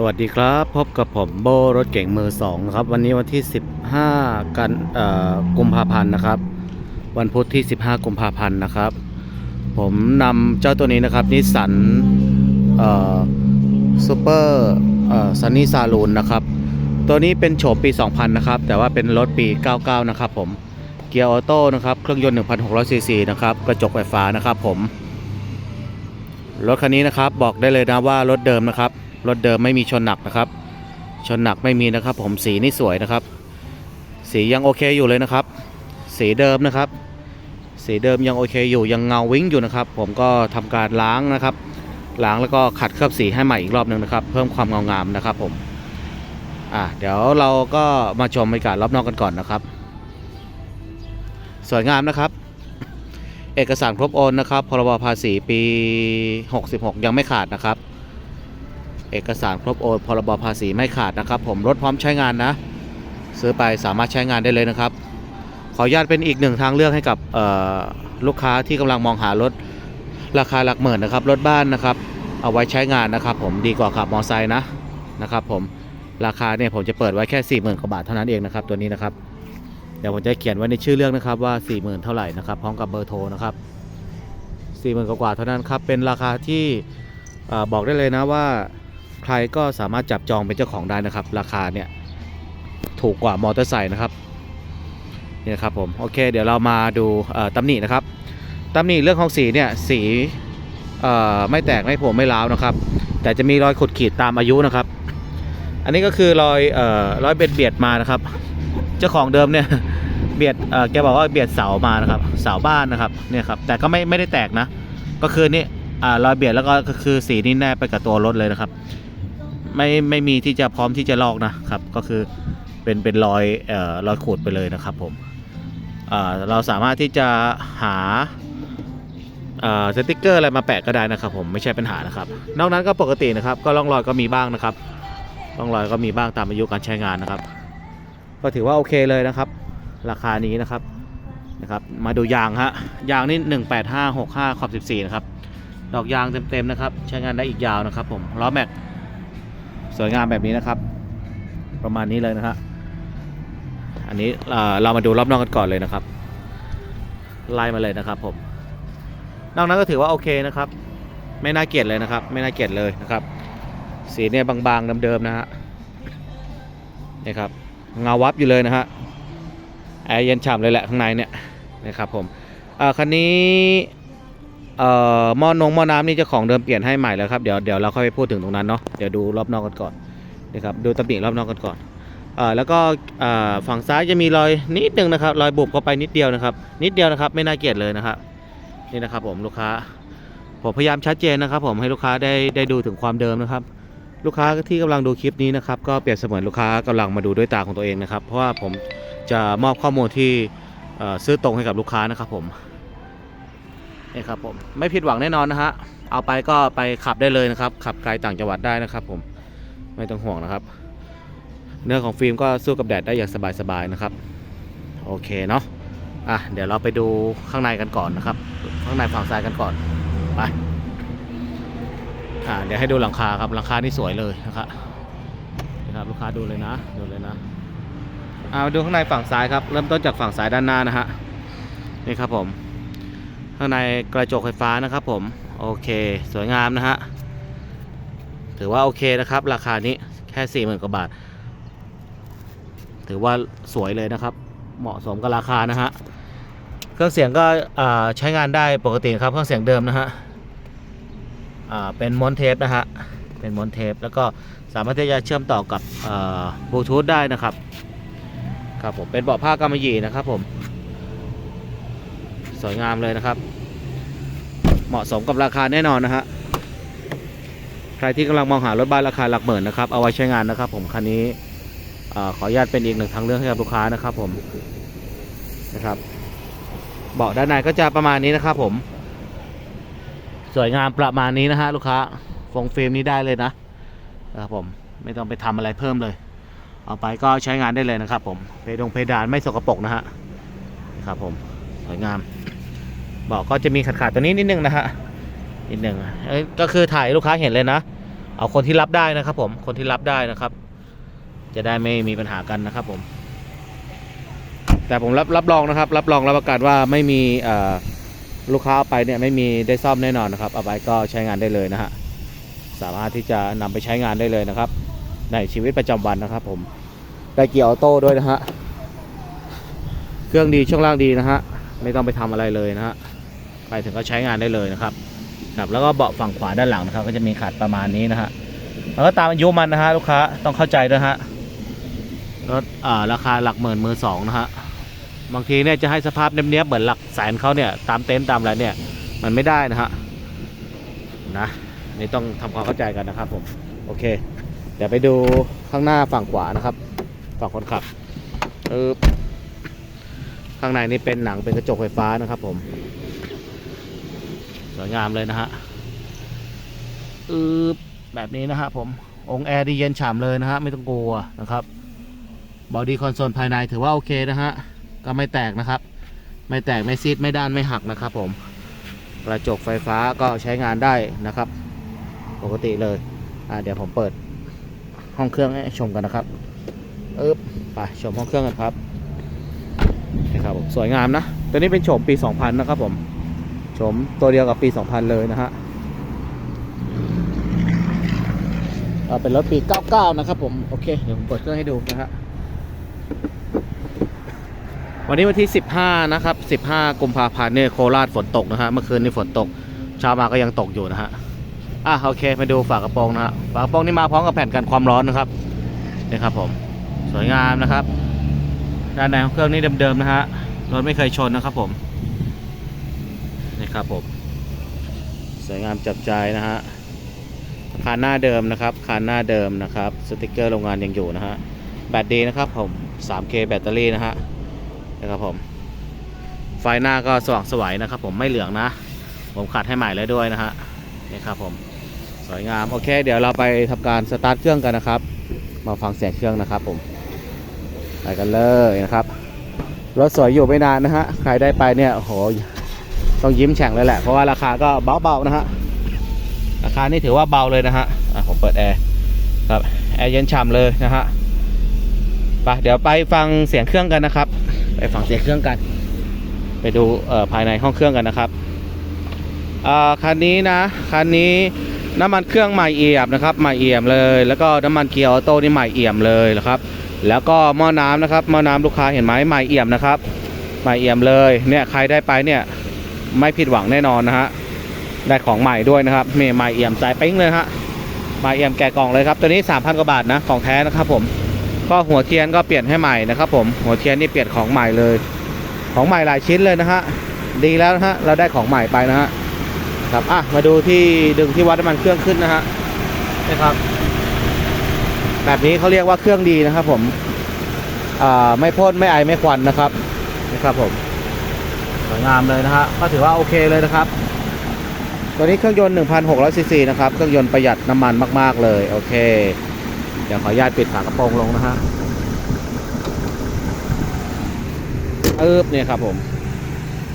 สวัสดีครับ พบกับผมโบรถเก่งมือสองนะครับ วันนี้วันที่ 15 กันอ่อกุมภาพันธ์นะครับ วันพุธที่ 15 กุมภาพันธ์นะครับ ผมนำเจ้าตัวนี้นะครับนิสสันเอ่อซูเปอร์เอ่อซันนี่ซาลูนนะครับ ตัวนี้เป็นโฉมปี 2000 นะครับ แต่ว่าเป็นรถปี 99 นะครับผมเกียร์ออโต้นะครับ เครื่องยนต์ 1,600 ซีซีนะครับ กระจกไฟฟ้านะครับผม รถคันนี้นะครับบอกได้เลยนะว่ารถเดิมนะครับ รถเดิมไม่มีชนหนักนะครับ ชนหนักไม่มีนะครับ ผมสีนี่สวยนะครับ สียังโอเคอยู่เลยนะครับ สีเดิมนะครับ สีเดิมยังโอเคอยู่ยังเงาวิ้งอยู่นะครับ ผมก็ทำการล้างนะครับ ล้างแล้วก็ขัดเคลือบสีให้ใหม่อีกรอบหนึ่งนะครับ เพิ่มความเงางามนะครับ ผมอะเดี๋ยวเราก็มาชมบรรยากาศรอบนอกกันก่อนนะครับ สวยงามนะครับ เอกสารครบโอนนะครับพรบภาษีปี 66 ยังไม่ขาดนะครับ เอกสารครบโอนพรบภาษีไม่ขาดนะครับผมรถพร้อมใช้งานนะ ซื้อไปสามารถใช้งานได้เลยนะครับ ขออนุญาตเป็นอีกหนึ่งทางเลือกให้กับลูกค้าที่กำลังมองหารถราคาหลักหมื่นนะครับรถบ้านนะครับ เอาไว้ใช้งานนะครับ ผมดีกว่าขับมอไซค์นะนะครับ ผมราคาเนี่ยผมจะเปิดไว้แค่4ี่หมื่นกว่าบาทเท่านั้นเองนะครับตัวนี้นะครับเดี๋ยวผมจะเขียนไว้ในชื่อเรื่องนะครับว่า 4 0,000 เท่าไหร่นะครับพร้อมกับเบอร์โทรนะครับ40,000กว่าเท่านั้นครับเป็นราคาที่อบอกได้เลยนะว่า ใครก็สามารถจับจองเป็นเจ้าของได้นะครับ ราคาเนี่ยถูกกว่ามอเตอร์ไซค์นะครับนี่นะครับผมโอเค เดี๋ยวเรามาดูเอ่อตำหนินะครับตำหนิเรื่องของสีเนี่ยสีไม่แตกไม่ผล่ไม่ร้าวนะครับ แต่จะมีรอยขดขีดตามอายุนะครับ อันนี้ก็คือรอยออรอยเบียดเบียดมานะครับ เจ้าของเดิมเนี่ยเบียดแกบอกว่าเบียดเสามานะครับเสาบ้านนะครับเนี่ยครับแต่ก็ไม่ไม่ได้แตกนะ ก็คือนี่อรอยเบียดแล้วก็ก็คือสีนี่แนบไปกับตัวรถเลยนะครับ ไม่ไม่มีที่จะพร้อมที่จะลอกนะครับ ก็คือเป็นเป็นรอยเอ่อรอยขูดไปเลยนะครับผมอ่าเราสามารถที่จะหาอ่าสติกเกอร์อะไรมาแปะก็ได้นะครับ ผมไม่ใช่ปัญหานะครับ นอกนั้นก็ปกตินะครับ ก็ร่องรอยก็มีบ้างนะครับร่องรอยก็มีบ้างตามอายุการใช้งานนะครับ ก็ถือว่าโอเคเลยนะครับ ราคานี้นะครับนะครับ มาดูยางฮะยางนี่18565ขอบ14 นะครับ ดอกยางเต็มๆนะครับ ใช้งานได้อีกยาวนะครับ ผมล้อแม็ก สวยงามแบบนี้นะครับ ประมาณนี้เลยนะฮะอันนี้เออเรามาดูรอบนอกกันก่อนเลยนะครับ ไล่มาเลยนะครับ ผมนอกนั้นก็ถือว่าโอเคนะครับ ไม่น่าเกลียดเลยนะครับ ไม่น่าเกลียดเลยนะครับ สีเนี่ยบางๆเดิมๆนะฮะนี่ครับเงาวับอยู่เลยนะฮะแอร์เย็นฉ่ำเลยแหละข้างในเนี่ยนะครับผมอ่อคันนี้ เอ่อหม้อนงหม้อน้ำนี่เจ้าของเดิมเปลี่ยนให้ใหม่แล้วครับเดี๋ยวเดี๋ยวเราค่อยไปพูดถึงตรงนั้นเนาะเดี๋ยวดูรอบนอกกันก่อนนะครับดูตำหนิรอบนอกกันก่อนเอ่อแล้วก็เอ่อฝั่งซ้ายจะมีรอยนิดนึงนะครับรอยบุบเข้าไปนิดเดียวนะครับ นิดเดียวนะครับไม่น่าเกลียดเลยนะครับนี่นะครับผมลูกค้าผมพยายามชัดเจนนะครับ ผมให้ลูกค้าได้ได้ดูถึงความเดิมนะครับ ลูกค้าที่กำลังดูคลิปนี้นะครับก็เปรียบเสมือนลูกค้ากำลังมาดูด้วยตาของตัวเองนะครับ เพราะว่าผมจะมอบข้อมูลที่ซื้อตรงให้กับลูกค้านะครับผม นี่ครับผมไม่ผิดหวังแน่นอนนะฮะเอาไปก็ไปขับได้เลยนะครับ ขับไกลต่างจังหวัดได้นะครับ ผมไม่ต้องห่วงนะครับ เนื้อของฟิล์มก็สู้กับแดดได้อย่างสบายๆนะครับ โอเคเนาะอะเดี๋ยวเราไปดูข้างในกันก่อนนะครับ ข้างในฝั่งซ้ายกันก่อนไปอ่าเดี๋ยวให้ดูหลังคาครับหลังคานี่สวยเลยนะครับนี่ครับลูกค้าดูเลยนะดูเลยนะเอามาดูข้างในฝั่งซ้ายครับ เริ่มต้นจากฝั่งซ้ายด้านหน้านะฮะนี่ครับผม ข้างในกระจกไฟฟ้านะครับผม โอเคสวยงามนะฮะ ถือว่าโอเคนะครับ ราคานี้แค่สี่หมื่นกว่าบาท ถือว่าสวยเลยนะครับ เหมาะสมกับราคานะฮะ เครื่องเสียงก็ใช้งานได้ปกติครับ เครื่องเสียงเดิมนะฮะเป็นมอนเทปนะฮะ เป็นมอนเทปแล้วก็สามารถที่จะเชื่อมต่อกับบลูทูธได้นะครับ ครับผมเป็นเบาะผ้ากำมะหยี่นะครับผม สวยงามเลยนะครับ เหมาะสมกับราคาแน่นอนนะฮะใครที่กำลังมองหารถบ้านราคาหลักหมื่นนะครับเอาไว้ใช้งานนะครับ ผมคันนี้ขออนุญาตเป็นอีกหนึ่งทางเลือกให้กับลูกค้านะครับ ผมนะครับเบาะด้านในก็จะประมาณนี้นะครับ ผม สวยงามประมาณนี้นะฮะลูกค้าฟงเฟิล์มนี้ได้เลยนะนะครับผมไม่ต้องไปทำอะไรเพิ่มเลย เอาไปก็ใช้งานได้เลยนะครับ ผมเพดงเพดานไม่สกปรกนะฮะนะครับผมสวยงาม บอกก็จะมีขาดขาดๆตัวนี้นิดนึงนะฮะนิดนึงเอ้ยก็คือถ่ายลูกค้าเห็นเลยนะ เอาคนที่รับได้นะครับ ผมคนที่รับได้นะครับ จะได้ไม่มีปัญหากันนะครับ ผม แต่ผมรับรับรองนะครับ รับรองรับประกันว่าไม่มีลูกค้าเอาไปเนี่ยไม่มีได้ซ่อมแน่นอนนะครับ เอาไปก็ใช้งานได้เลยนะฮะสามารถที่จะนำไปใช้งานได้เลยนะครับ ในชีวิตประจำวันนะครับ ผมได้เกียร์ออโต้ด้วยนะฮะเครื่องดีช่วงล่างดีนะฮะไม่ต้องไปทำอะไรเลยนะฮะ ไปถึงก็ใช้งานได้เลยนะครับครับแล้วก็เบาะฝั่งขวาด้านหลังนะครับ ก็จะมีขัดประมาณนี้นะฮะแล้วก็ตามอายุมันนะฮะลูกค้าต้องเข้าใจด้วยฮะรถอ่าราคาหลักหมื่นมือสองนะฮะบางทีเนี่ยจะให้สภาพเนี้ยบๆเหมือนหลักแสนเขาเนี่ยตามเต็นท์ตามอะไรเนี่ยมันไม่ได้นะฮะนะนี่ต้องทำความเข้าใจกันนะครับผมโอเค เดี๋ยวไปดูข้างหน้าฝั่งขวานะครับ ฝั่งคนขับเออข้างในนี่เป็นหนังเป็นกระจกไฟฟ้านะครับผม สวยงามเลยนะฮะเออแบบนี้นะฮะผม องแอร์ดีเย็นฉ่ำเลยนะฮะ ไม่ต้องกลัวนะครับ บอดี้คอนโซลภายในถือว่าโอเคนะฮะ ก็ไม่แตกนะครับ ไม่แตกไม่ซีดไม่ด้านไม่หักนะครับผม กระจกไฟฟ้าก็ใช้งานได้นะครับ ปกติเลย อ่าเดี๋ยวผมเปิดห้องเครื่องให้ชมกันนะครับเอ๊บไปชมห้องเครื่องกันครับนี่ครับผมสวยงามนะ ตัวนี้เป็นโฉมปี 2000 นะครับผม โฉมตัวเดียวกับปี 2000 เลยนะฮะเอ่อเป็นรถปี 99 นะครับผม โอเค เดี๋ยวผมเปิดเครื่องให้ดูนะฮะ วันนี้วันที่ 15 นะครับ 15 กุมภาพันธ์เนี่ยโคราชฝนตกนะฮะ เมื่อคืนนี้ฝนตก เช้ามาก็ยังตกอยู่นะฮะ อะโอเค มาดูฝากระโปรงนะฮะ ฝากระโปรงนี่มาพร้อมกับแผ่นกันความร้อนนะครับ นี่ครับผม สวยงามนะครับ ด้านในของเครื่องนี่เดิมๆนะฮะ รถไม่เคยชนนะครับผม นี่ครับผมสวยงามจับใจนะฮะคานหน้าเดิมนะครับคานหน้าเดิมนะครับสติกเกอร์โรงงานยังอยู่นะฮะแบตดีนะครับผม 3K แบตเตอรี่นะฮะนะครับผมไฟหน้าก็สว่างสวยนะครับ ผมไม่เหลืองนะ ผมขัดให้ใหม่แล้วด้วยนะฮะนี่ครับผมสวยงามโอเค เดี๋ยวเราไปทำการสตาร์ทเครื่องกันนะครับ มาฟังเสียงเครื่องนะครับผมไปกันเลยนะครับรถสวยอยู่ไม่นานนะฮะใครได้ไปเนี่ยโอ้โห ต้องยิ้มแฉ่งเลยแหละ เพราะว่าราคาก็เบาๆนะฮะ ราคานี่ถือว่าเบาเลยนะฮะอะผมเปิดแอร์ครับ แอร์เย็นฉ่ำเลยนะฮะไปเดี๋ยวไปฟังเสียงเครื่องกันนะครับ ไปฟังเสียงเครื่องกัน ไปดูเอ่อภายในห้องเครื่องกันนะครับอ่าคันนี้นะคันนี้น้ำมันเครื่องใหม่เอี่ยมนะครับใหม่เอี่ยมเลย แล้วก็น้ำมันเกียร์ออโต้นี่ใหม่เอี่ยมเลยนะครับ แล้วก็หม้อน้ำนะครับหม้อน้ำลูกค้าเห็นไหมใหม่เอี่ยมนะครับใหม่เอี่ยมเลยเนี่ยใครได้ไปเนี่ย ไม่ผิดหวังแน่นอนนะฮะได้ของใหม่ด้วยนะครับเมใหม่เอี่ยมใจปิ้งเลยฮะม่เอี่ยมแกะกล่องเลยครับตัวนี้ 3,000กว่าบาทนะของแท้นะครับผมก็หัวเทียนก็เปลี่ยนให้ใหม่นะครับผมหัวเทียนนี่เปลี่ยนของใหม่เลย ของใหม่หลายชิ้นเลยนะฮะดีแล้วนะฮะเราได้ของใหม่ไปนะฮะครับอะมาดูที่ดึงที่วัดน้ำมันเครื่องขึ้นนะฮะนี่ครับ แบบนี้เขาเรียกว่าเครื่องดีนะครับผมอ่าไม่พ่นไม่ไอไม่ควันนะครับนี่ครับผม สวยงามเลยนะฮะก็ถือว่าโอเคเลยนะครับ ตัวนี้เครื่องยนต์ 1,600ซีซีนะครับ เครื่องยนต์ประหยัดน้ำมันมาก ๆ เลย โอเค เดี๋ยวขออนุญาตปิดฝากระโปรงลงนะฮะเอิบเนี่ยครับผม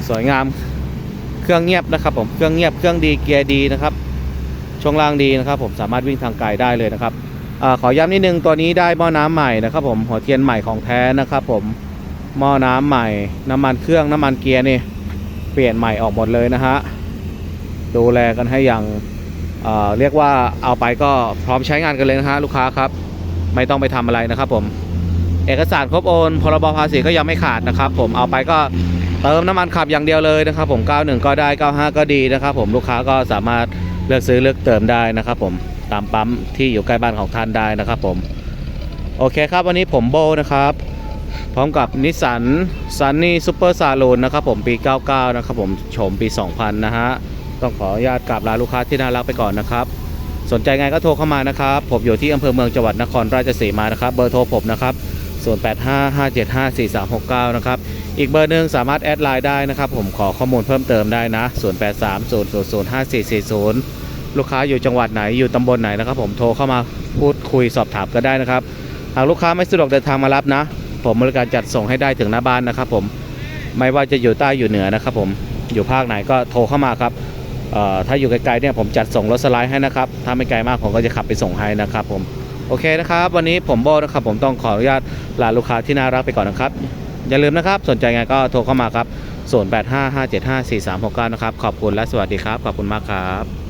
สวยงาม เครื่องเงียบนะครับผม เครื่องเงียบ เครื่องดี เกียร์ดีนะครับ ช่วงล่างดีนะครับ ผม สามารถวิ่งทางไกลได้เลยนะครับอขอย้ำนิดนึง ตัวนี้ได้หม้อน้ำใหม่นะครับผม หัวเทียนใหม่ของแท้นะครับผม หม้อน้ำใหม่ น้ำมันเครื่อง น้ำมันเกียร์นี่ เปลี่ยนใหม่ออกหมดเลยนะฮะดูแลกันให้อย่างเเรียกว่าเอาไปก็พร้อมใช้งานกันเลยนะฮะลูกค้าครับ ไม่ต้องไปทำอะไรนะครับผม เอกสารครบโอนพรบภาษีก็ยังไม่ขาดนะครับ ผมเอาไปก็เติมน้ำมันขับอย่างเดียวเลยนะครับ ผม 91 ก็ได้ 95 ก็ดีนะครับผมลูกค้าก็สามารถเลือกซื้อเลือกเติมได้นะครับ ผมตามปั๊มที่อยู่ใกล้บ้านของท่านได้นะครับ ผม โอเคครับวันนี้ผมโบนะครับ พร้อมกับนิสสันซันนี่ซูเปอร์ซาลูนนะครับผมปี 99 นะครับผมโฉมปี 2000 นะฮะ ต้องขออนุญาตกราบลาลูกค้าที่น่ารักไปก่อนนะครับ สนใจไงก็โทรเข้ามานะครับ ผมอยู่ที่อำเภอเมืองจังหวัดนครราชสีมานะครับ เบอร์โทรผมนะครับ0855754369 นะครับ อีกเบอร์หนึ่งสามารถแอดไลน์ได้นะครับ ผมขอข้อมูลเพิ่มเติมได้นะ 0830005440 ลูกค้าอยู่จังหวัดไหนอยู่ตำบลไหนนะครับ ผมโทรเข้ามาพูดคุยสอบถามก็ได้นะครับ หากลูกค้าไม่สะดวกเดินทางมารับนะ ผมบริการจัดส่งให้ได้ถึงหน้าบ้านนะครับผมไม่ว่าจะอยู่ใต้อยู่เหนือนะครับผมอยู่ภาคไหนก็โทรเข้ามาครับถ้าอยู่ไกลๆเนี่ยผมจัดส่งรถสไลด์ให้นะครับถ้าไม่ไกลมากผมก็จะขับไปส่งให้นะครับผมโอเคนะครับ วันนี้ผมโบนะครับ ผมต้องขออนุญาตลาลูกค้าที่น่ารักไปก่อนนะครับ อย่าลืมนะครับ สนใจไงก็โทรเข้ามาครับ 0855754369 นะครับ ขอบคุณและสวัสดีครับ ขอบคุณมากครับ